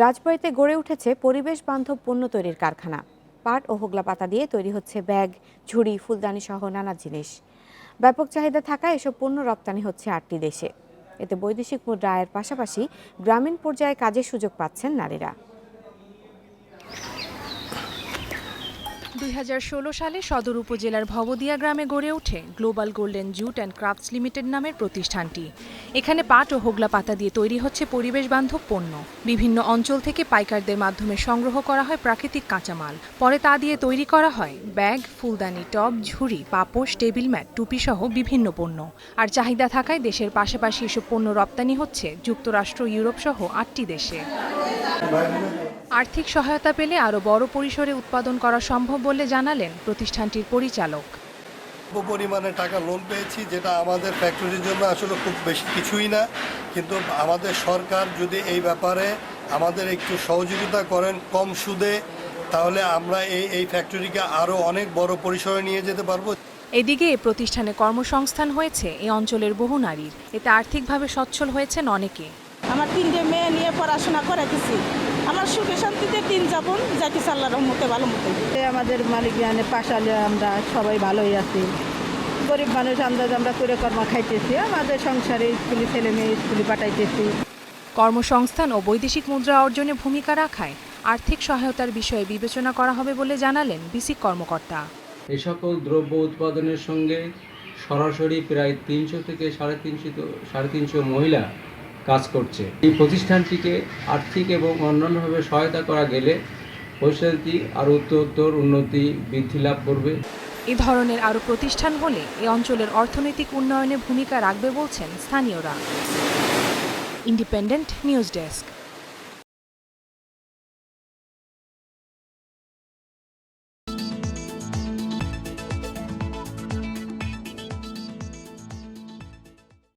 রাজবাড়িতে গড়ে উঠেছে পরিবেশ বান্ধব পণ্য তৈরির কারখানা। পাট ও হোগলা পাতা দিয়ে তৈরি হচ্ছে ব্যাগ, ঝুড়ি, ফুলদানি সহ নানা জিনিস। ব্যাপক চাহিদা থাকা এসব পণ্য রপ্তানি হচ্ছে আটটি দেশে। এতে বৈদেশিক মুদ্রা আয়ের পাশাপাশি গ্রামীণ পর্যায়ে কাজের সুযোগ পাচ্ছেন নারীরা। দুই হাজার ষোলো সালে সদর উপজেলার ভবদিয়া গ্রামে গড়ে ওঠে global golden jute and crafts limited নামের প্রতিষ্ঠানটি। এখানে পাট ও হোগলা পাতা দিয়ে তৈরি হচ্ছে পরিবেশ বান্ধব পণ্য। বিভিন্ন অঞ্চল থেকে পাইকারদের মাধ্যমে সংগ্রহ করা হয় প্রাকৃতিক কাঁচামাল। পরে তা দিয়ে তৈরি করা হয় ব্যাগ, ফুলদানি, টব, ঝুড়ি, পাপোশ, টেবিল ম্যাট টুপি সহ বিভিন্ন পণ্য। আর চাহিদা থাকায় দেশের পাশাপাশি এসব পণ্য রপ্তানি হচ্ছে যুক্তরাষ্ট্র ইউরোপ সহ আটটি দেশে। আর্থিক সহায়তা পেলে আরও বড় পরিসরে উৎপাদন করা সম্ভব বলে জানালেন প্রতিষ্ঠানটির পরিচালক। অল্প পরিমাণে টাকা লোন পেয়েছি যেটা আমাদের ফ্যাক্টরির জন্য আসলে খুব বেশি কিছুই না। কিন্তু আমাদের সরকার যদি এই ব্যাপারে আমাদের একটু সহযোগিতা করেন কম সুদে তাহলে আমরা এই এই ফ্যাক্টরিকে আরও অনেক বড় পরিসরে নিয়ে যেতে পারব। এদিকে এ প্রতিষ্ঠানে কর্মসংস্থান হয়েছে এই অঞ্চলের বহু নারীর। এতে আর্থিকভাবে সচ্ছল হয়েছেন অনেকে। আমার তিনটে মেয়ে নিয়ে পড়াশোনা করাতেছি আমার সুখে শান্তিতে দিন যাপন যাইতেছে আল্লাহ রহমতে ভালো মতো আমাদের মালিক জানে পাশালে আমরা সবাই ভালোই আছি। গরিব মানুষ আন্দাজ আমরা করে কর্ম খাইতেছি আমাদের সংসারে স্কুলে ছেলে মেয়ে স্কুলে পাঠাইতেছি। কর্মসংস্থান ও বৈদেশিক মুদ্রা অর্জনে ভূমিকা রাখায় আর্থিক সহায়তার বিষয়ে বিবেচনা করা হবে বলে জানালেন বিসিক কর্মকর্তা। এ সকল দ্রব্য উৎপাদনের সঙ্গে সরাসরি প্রায় তিনশো থেকে সাড়ে তিনশো সাড়ে তিনশো মহিলা কাজ করছে। এই প্রতিষ্ঠানটিকে আর্থিক এবং অন্যান্যভাবে সহায়তা করা গেলে পরিস্থিতি আরও উত্তরোত্তর উন্নতি, বৃদ্ধি লাভ করবে। এ ধরনের আরও প্রতিষ্ঠান হলে এ অঞ্চলের অর্থনৈতিক উন্নয়নে ভূমিকা রাখবে বলছেন স্থানীয়রা। Independent news desk.